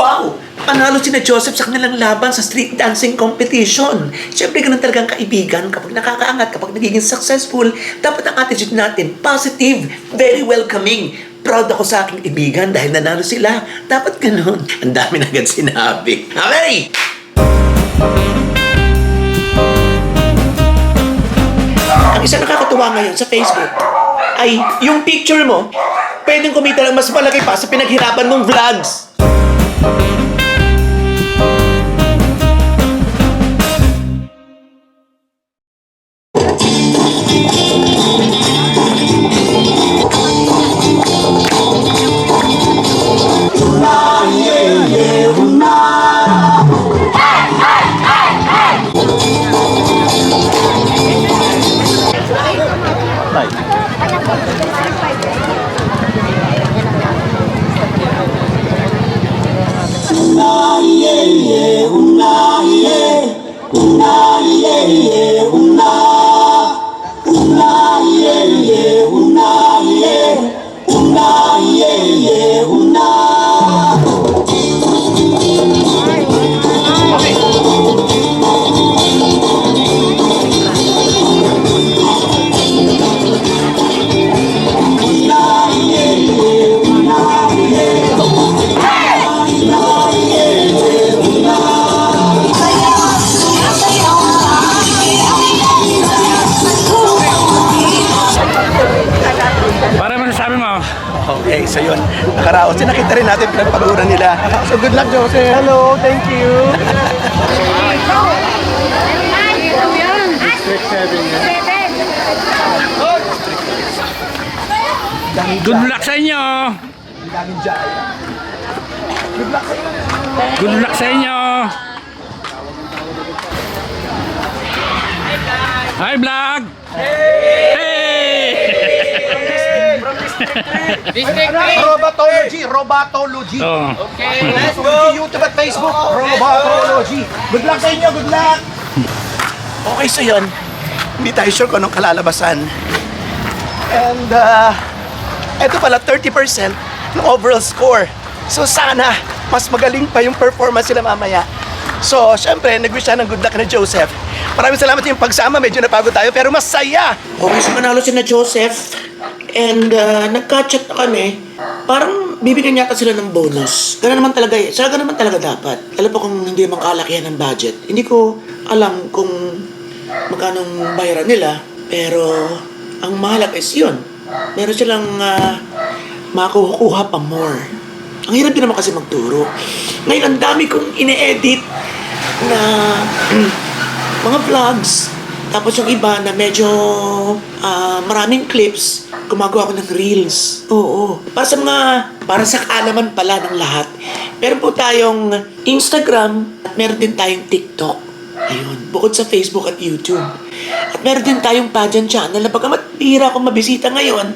Wow! Panalo si na Joseph sa kanilang laban sa street dancing competition. Siyempre, ganun talagang kaibigan. Kapag nakakaangat, kapag nagiging successful, dapat ang attitude natin positive, very welcoming. Proud ako sa aking ibigan dahil nanalo sila. Dapat ganun. Ang dami na agad sinabi. Okay! Ang isa nakakatuwa ngayon sa Facebook ay yung picture mo, pwedeng kumita ng mas malaki pa sa pinaghirapan mong vlogs. Para Nakaraos. Nakita rin natin pinagpagura nila. So good luck, Joseph. Hello, thank you. Good luck sa inyo! Ang daming jaya. Good luck sa inyo! Hi, vlog! Hey! Robatology, Robatology. Oh. Let's go. YouTube at Facebook, Robatology. Good luck sa inyo, good luck. Okay, so yun. Hindi tayo sure kung anong kalalabasan. And, uh, eto pala, 30% ng overall score. So, sana, mas magaling pa yung performance nila mamaya. So, syempre, nag-wish siya ng good luck na Joseph. Maraming salamat yung pagsama. Medyo napagod tayo, pero masaya. Okay, so manalo si na Joseph. And uh, nagka-chat na kami. Parang bibigyan yata sila ng bonus. Ganun naman talaga eh. Saka ganun naman talaga dapat. Alam po kung hindi naman kalakihan ng budget. Hindi ko alam kung magkano ang bayaran nila. Pero ang mahalaga is yun. Meron silang uh, makukuha pa more. Ang hirap din naman kasi magturo. Ngayon, ang dami kong ine-edit na mga vlogs. Tapos yung iba na medyo ah, maraming clips, gumagawa ako ng reels. Oo. Para sa mga, para sa kaalaman pala ng lahat. Meron po tayong Instagram at meron din tayong TikTok. Ayun, bukod sa Facebook at YouTube. At meron din tayong pageant channel na bagamat bihira akong mabisita ngayon,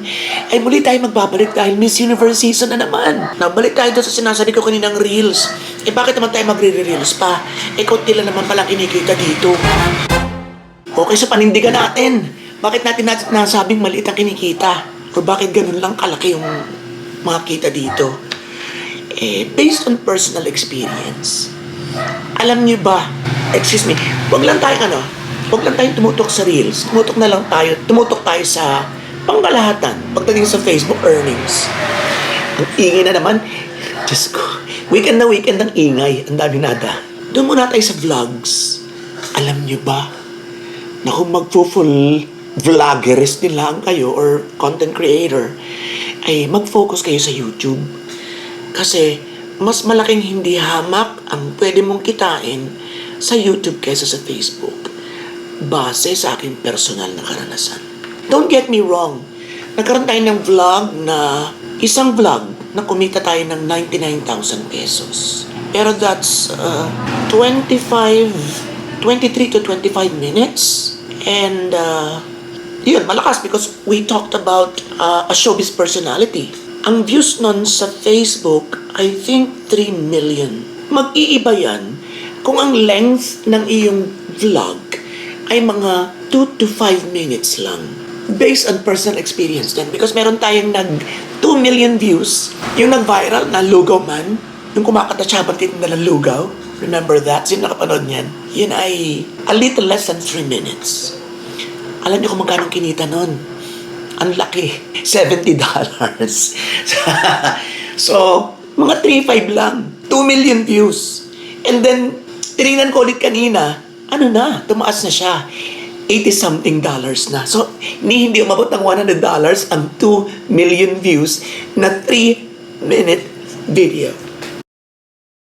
ay muli tayo magbabalik dahil Miss Universe season na naman. Nabalik tayo doon sa sinasabi ko kaninang reels. Eh bakit naman tayo magre-reels pa? Eh konti lang naman palang kinikita dito. Okay sa panindigan natin. Bakit natin nasabing maliit ang kinikita? Or bakit ganun lang kalaki yung mga kita dito? Eh, based on personal experience. Alam niyo ba, excuse me, wag lang tayo ano, wag lang tayong tumutok sa reels. Tumutok na lang tayo, tumutok tayo sa pangkalahatan pagdating sa Facebook earnings. Ang ingay na naman. Diyos ko. Weekend na weekend ang ingay. Ang dami nada. Doon muna tayo sa vlogs. Alam niyo ba na kung magpo-full vloggerist din lang kayo or content creator, ay mag-focus kayo sa YouTube. Kasi mas malaking hindi hamak ang pwede mong kitain sa YouTube kaysa sa Facebook. Base sa aking personal na karanasan. Don't get me wrong. Nagkaroon tayo ng vlog na isang vlog na kumita tayo ng 99,000 pesos. Pero that's uh, 25, 23 to 25 minutes. And uh, yun, malakas because we talked about uh, a showbiz personality. Ang views nun sa Facebook, I think 3 million. Mag-iiba yan kung ang length ng iyong vlog ay mga 2 to 5 minutes lang. Based on personal experience din. Because meron tayong nag 2 million views. Yung nag-viral na Lugaw Man, Yung kumakanta siya habang titinda ng lugaw. Remember that? Sino nakapanood niyan? Yun ay a little less than 3 minutes. Alam niyo kung magkano kinita nun? Ang laki. $70. so, mga 3.5 lang. 2 million views. And then, tinignan ko ulit kanina, ano na, tumaas na siya. 80 something dollars na. So, ni hindi umabot ng 100 dollars ang 2 million views na 3 minute video.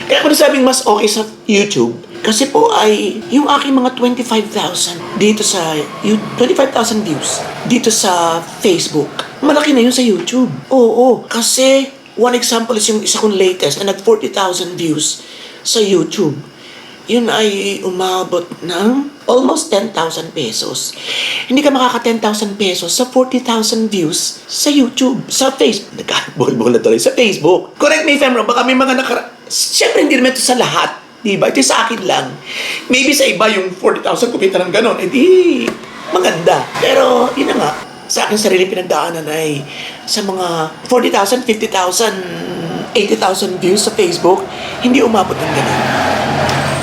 Kaya ako nasabing mas okay sa YouTube kasi po ay yung aking mga 25,000 dito sa you- 25,000 views dito sa Facebook. Malaki na yun sa YouTube. Oo, kasi one example is yung isa kong latest na nag 40,000 views sa YouTube. Yun ay umabot ng almost 10,000 pesos. Hindi ka makaka 10,000 pesos sa 40,000 views sa YouTube, sa Facebook. Nagkabol-bol na tuloy sa Facebook. Correct me if I'm wrong, baka may mga nakara... Siyempre, hindi naman ito sa lahat. Diba? Ito sa akin lang. Maybe sa iba yung 40,000 kumita ng ganon. Eh di, maganda. Pero, yun na nga. Sa akin sarili pinagdaanan ay sa mga 40,000, 50,000, 80,000 views sa Facebook, hindi umabot ng ganon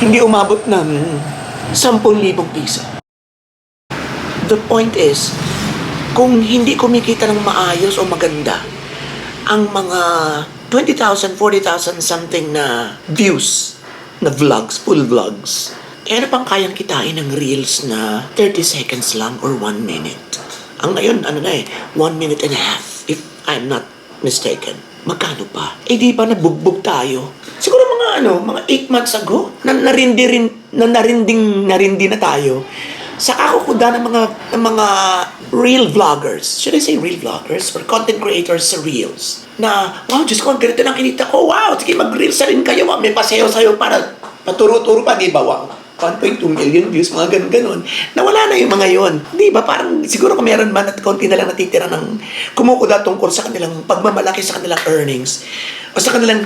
hindi umabot ng 10,000 piso. The point is, kung hindi kumikita ng maayos o maganda, ang mga 20,000, 40,000 something na views na vlogs, full vlogs, eh ano pang kayang kitain ng reels na 30 seconds lang or 1 minute? Ang ngayon, ano na eh, 1 minute and a half, if I'm not mistaken. Magkano pa? Eh di ba nabugbog tayo? Siguro mga ano, mga 8 months ago, na narindi rin, na narinding narindi na tayo sa kakukuda ng mga ng mga real vloggers. Should I say real vloggers or content creators sa reels? Na, wow, Diyos ko, ang ganito lang kinita ko. Wow, sige, mag-reels na rin kayo. May pasayo sa'yo para paturo-turo pa, di ba? Wow. 1.2 million views, mga ganun ganon Nawala na yung mga yon. Di ba? Parang siguro kung meron man at konti na lang natitira ng kumukuda tungkol sa kanilang pagmamalaki sa kanilang earnings o sa kanilang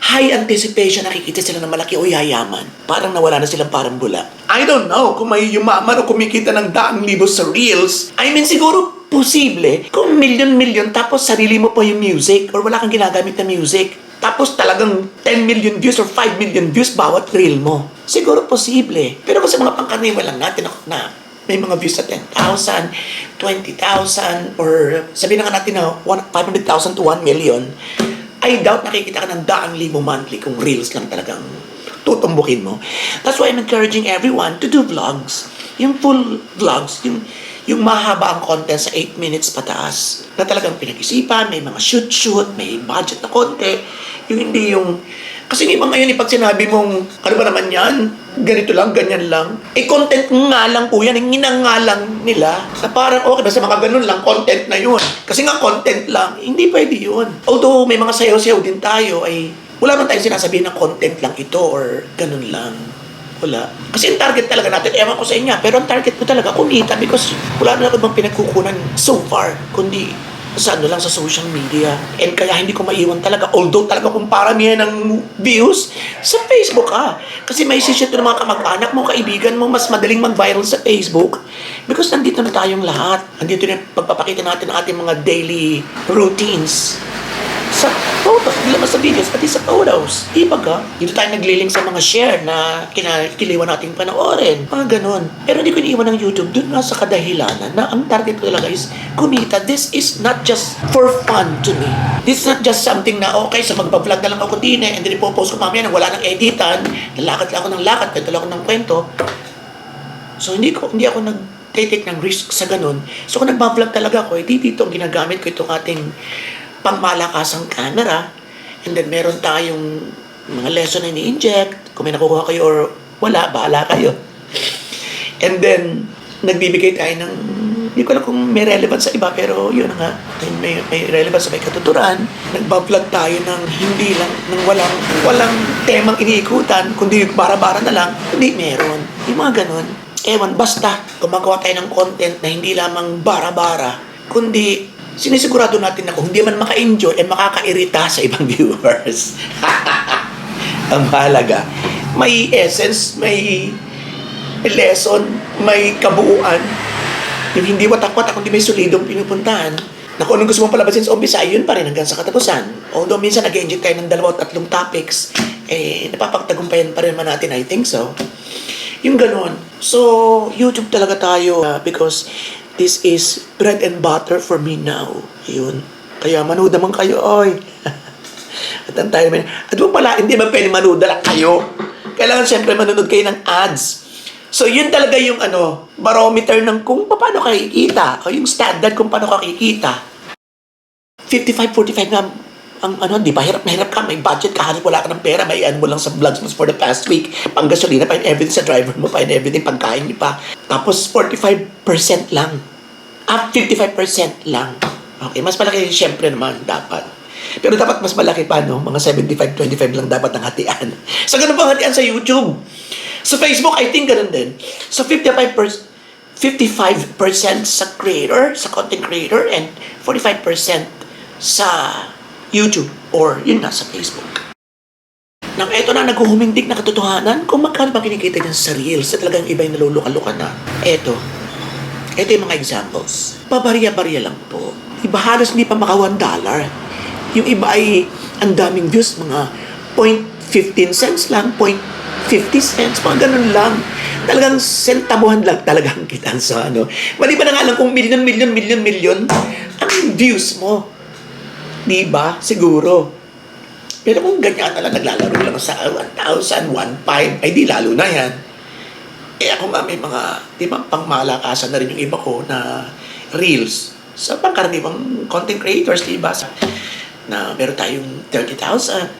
high anticipation nakikita sila ng malaki o yayaman. Parang nawala na silang parang bula. I don't know kung may yumaman o kumikita ng daang libo sa reels. I mean, siguro posible kung million-million tapos sarili mo pa yung music or wala kang ginagamit na music. Tapos talagang 10 million views or 5 million views bawat reel mo. Siguro posible. Pero kung sa mga pangkaraniwan lang natin ako na may mga views sa 10,000, 20,000, or sabihin na nga natin na 500,000 to 1 million, I doubt nakikita ka ng daang libo monthly kung reels lang talagang tutumbukin mo. That's why I'm encouraging everyone to do vlogs. Yung full vlogs, yung, yung mahaba ang content sa 8 minutes pataas. Na talagang pinag-isipan, may mga shoot-shoot, may budget na konti. Yung hindi yung... Kasi yung iba ngayon, eh, pag sinabi mong, ano ba naman yan? Ganito lang, ganyan lang. Eh, content nga lang po yan. Yung nga lang nila. Na parang, okay, basta mga ganun lang, content na yun. Kasi nga, content lang. Hindi pwede yun. Although, may mga sayaw-sayaw din tayo, ay wala man tayong sinasabihin na content lang ito or ganun lang. Wala. Kasi ang target talaga natin, ewan ko sa inyo, pero ang target ko talaga, kumita because wala na ako bang pinagkukunan so far, kundi sa ano lang sa social media. And kaya hindi ko maiwan talaga. Although talaga kung paramihan ng views, sa Facebook ah. Kasi may sisyon ng mga kamag-anak mo, kaibigan mo, mas madaling mag-viral sa Facebook. Because nandito na tayong lahat. Nandito na pagpapakita natin ang ating mga daily routines sa photos, hindi naman sa videos, pati sa photos. Di ba ka? Dito tayo naglilink sa mga share na kinakiliwan nating panoorin. Mga ganun. Pero hindi ko iniiwan ng YouTube dun nga sa kadahilanan na ang target ko talaga is kumita. This is not just for fun to me. This is not just something na okay, so magpa-vlog na lang ako din eh, and then ipopost ko mamaya na wala nang editan, lalakad lang ako ng lakad, kwento lang ako ng kwento. So hindi ko hindi ako nag take ng risk sa ganun. So kung nagbablog talaga ako, eh, di dito ang ginagamit ko itong ating pangmalakasang camera. And then meron tayong mga lesson na ini-inject. Kung may nakukuha kayo or wala, bahala kayo. And then, nagbibigay tayo ng, hindi ko alam kung may relevance sa iba, pero yun nga, may, may relevance sa may katuturan. Nagbablog tayo ng hindi lang, ng walang, walang temang iniikutan, kundi bara-bara na lang, hindi meron. Yung mga ganun. Ewan, basta gumagawa tayo ng content na hindi lamang bara-bara, kundi sinisigurado natin na kung hindi man maka-enjoy, eh makakairita sa ibang viewers. Ang mahalaga, may essence, may lesson, may kabuuan. Yung hindi watak-watak, kundi may solidong pinupuntahan. Na kung anong gusto mong palabasin sa umpisa, yun pa rin hanggang sa katapusan. Although minsan nag-enjoy tayo ng dalawa o tatlong topics, eh, napapagtagumpayan pa rin man natin, I think so. Yung ganon. So, YouTube talaga tayo uh, because this is bread and butter for me now. Yun. Kaya manood naman kayo, oy. At ang tayo. At mo pala, hindi ba pwede manood lang kayo? Kailangan siyempre manonood kayo ng ads. So, yun talaga yung ano, barometer ng kung paano kakikita o yung standard kung paano kakikita. 55-45 nga ang ano, di ba? Hirap hirap ka, may budget ka, halos wala ka ng pera, may ano mo lang sa vlogs mo for the past week, pang gasolina pa and everything sa driver mo pa and everything, pagkain niyo pa. Tapos 45% lang. Up 55% lang. Okay, mas malaki syempre naman dapat. Pero dapat mas malaki pa, no? Mga 75-25 lang dapat ang hatian. So, ganun pa hatian sa YouTube. Sa Facebook, I think ganun din. So, 55%, 55% sa creator, sa content creator, and 45% sa YouTube or yun na sa Facebook. Nang eto na naghuhumindig na katotohanan kung magkano ba kinikita niyan sa Reels na talagang iba yung naluluka-luka na. Eto. Eto yung mga examples. Pabarya-barya lang po. Iba halos hindi pa maka $1 dollar. Yung iba ay ang daming views, mga 0.15 cents lang, 0.50 cents, mga ganun lang. Talagang sentabuhan lang talaga ang kitaan sa ano. Mali ba na nga lang kung million, million, million, million ang views mo. Di ba? Siguro. Pero kung ganyan na lang, naglalaro lang sa 1,000, 1,500, ay di lalo na yan. Eh ako nga may mga, di ba, pangmalakasan na rin yung iba ko na reels sa pangkaraniwang content creators, di ba? Na meron tayong 30,000.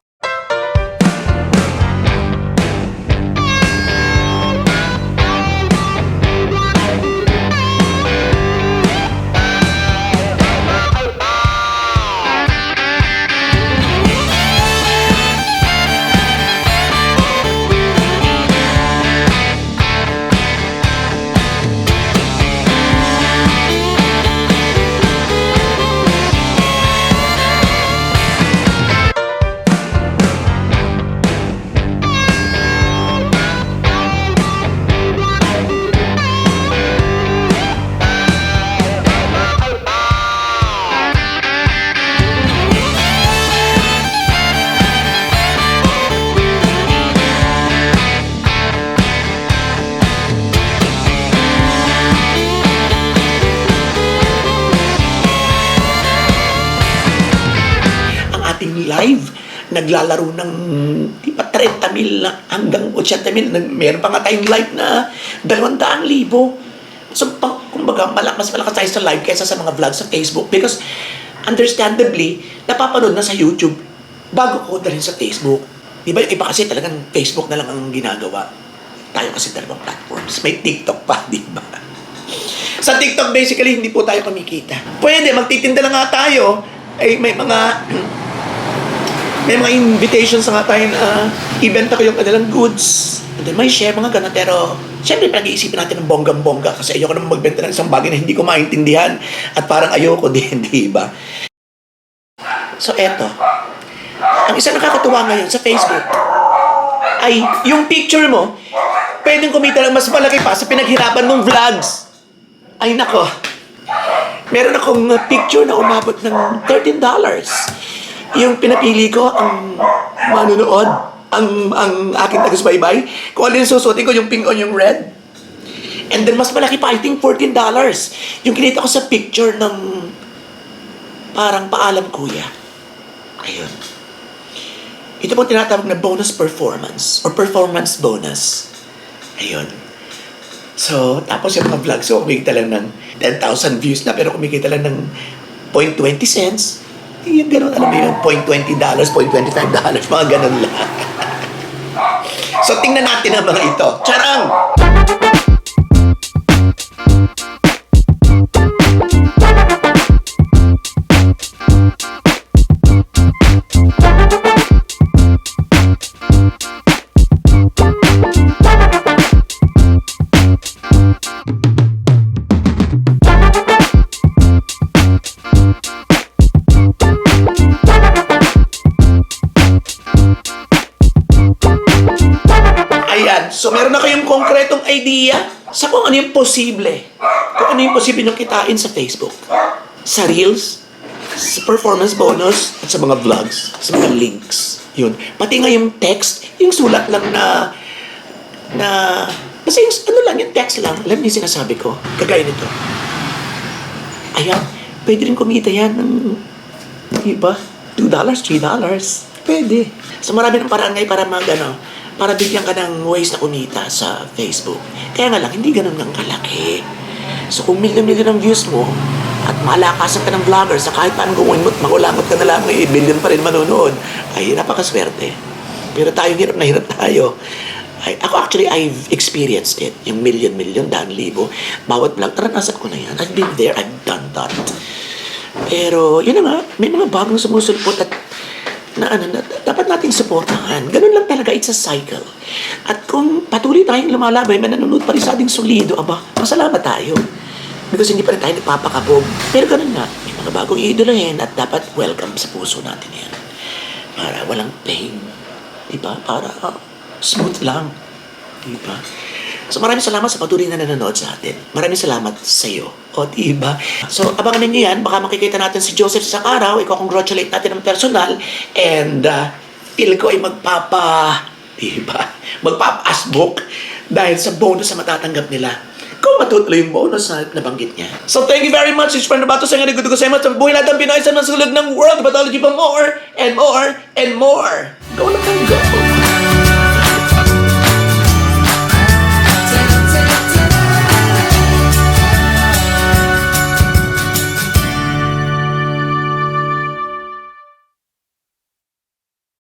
5, naglalaro ng di ba, 30 mil hanggang 80 mil. Meron pa nga tayong live na 200,000. So, pang, kumbaga, malakas malakas tayo sa live kaysa sa mga vlog sa Facebook because understandably, napapanood na sa YouTube bago ko dalhin sa Facebook. Di ba yung iba kasi talagang Facebook na lang ang ginagawa. Tayo kasi dalawang platforms. May TikTok pa, di ba? Sa TikTok, basically, hindi po tayo kumikita. Pwede, magtitinda lang nga tayo. Ay, may mga may mga invitations nga tayo na ibenta ko yung kanilang goods. And then may share, mga ganun. Pero, syempre, pinag-iisipin natin ng bonggang-bongga kasi ayoko naman magbenta ng isang bagay na hindi ko maintindihan at parang ayoko din, di ba? So, eto. Ang isa nakakatuwa ngayon sa Facebook ay yung picture mo, pwedeng kumita ng mas malaki pa sa pinaghirapan mong vlogs. Ay, nako. Meron akong uh, picture na umabot ng $13. Yung pinapili ko, ang manunood, ang, ang aking tagus-baybay, kung alin susutin ko, yung pink o yung red. And then, mas malaki pa, I think $14. Yung kinita ko sa picture ng parang paalam kuya. Ayun. Ito pong tinatawag na bonus performance or performance bonus. Ayun. So, tapos yung mga vlogs ko, kumikita lang ng 10,000 views na, pero kumikita lang ng 0.20 cents. Yung ganun, alam mo yun, 0.20 dollars, 0.25 dollars, mga ganun lang. so, tingnan natin ang mga ito. Charang! Ayan. So, meron na kayong konkretong idea sa kung ano yung posible. Kung ano yung posible nyo kitain sa Facebook. Sa Reels, sa performance bonus, at sa mga vlogs, sa mga links. yun. Pati nga yung text, yung sulat lang na, na, kasi yung, ano lang, yung text lang, alam niyo sinasabi ko, kagaya nito. Ayan, pwede rin kumita yan ng, iba, $2, $3. Pwede. So marami ng paraan ngayon para mag, ano, para bigyan ka ng ways na kumita sa Facebook. Kaya nga lang, hindi ganun ng kalaki. So kung million-million ang views mo, at malakasan ka ng vlogger sa kahit paano gawin mo, at makulangot ka na lang, eh, billion pa rin manonood, ay napakaswerte. Pero tayo, hirap na hirap tayo. Ay, ako actually, I've experienced it. Yung million, million, daan libo. Bawat vlog, naranasan ko na yan. I've been there, I've done that. Pero, yun na nga, may mga bagong sumusulpot at na ano, na, dapat nating suportahan. Ganun lang talaga, it's a cycle. At kung patuloy tayong lumalabay, may nanonood pa rin sa ating solido, aba, masalamat tayo. Because hindi pa rin tayo nagpapakabog. Pero ganun nga, may mga bagong idolahin at dapat welcome sa puso natin yan. Para walang pain. Diba? Para ah, smooth lang. Diba? So maraming salamat sa patuloy na nanonood sa atin. Maraming salamat sa iyo. O, diba? So, abangan ninyo yan. Baka makikita natin si Joseph sa araw. Iko-congratulate natin ng personal. And, uh, feel ko ay magpapa... Diba? Magpapa-asbook dahil sa bonus na matatanggap nila. Kung matutuloy yung bonus na nabanggit niya. So, thank you very much. It's friend Bato sa nga good ko sa iyo. Sa buhay natin Pinoy sa nasulog ng world. Pathology pa more and more and more. Go na go.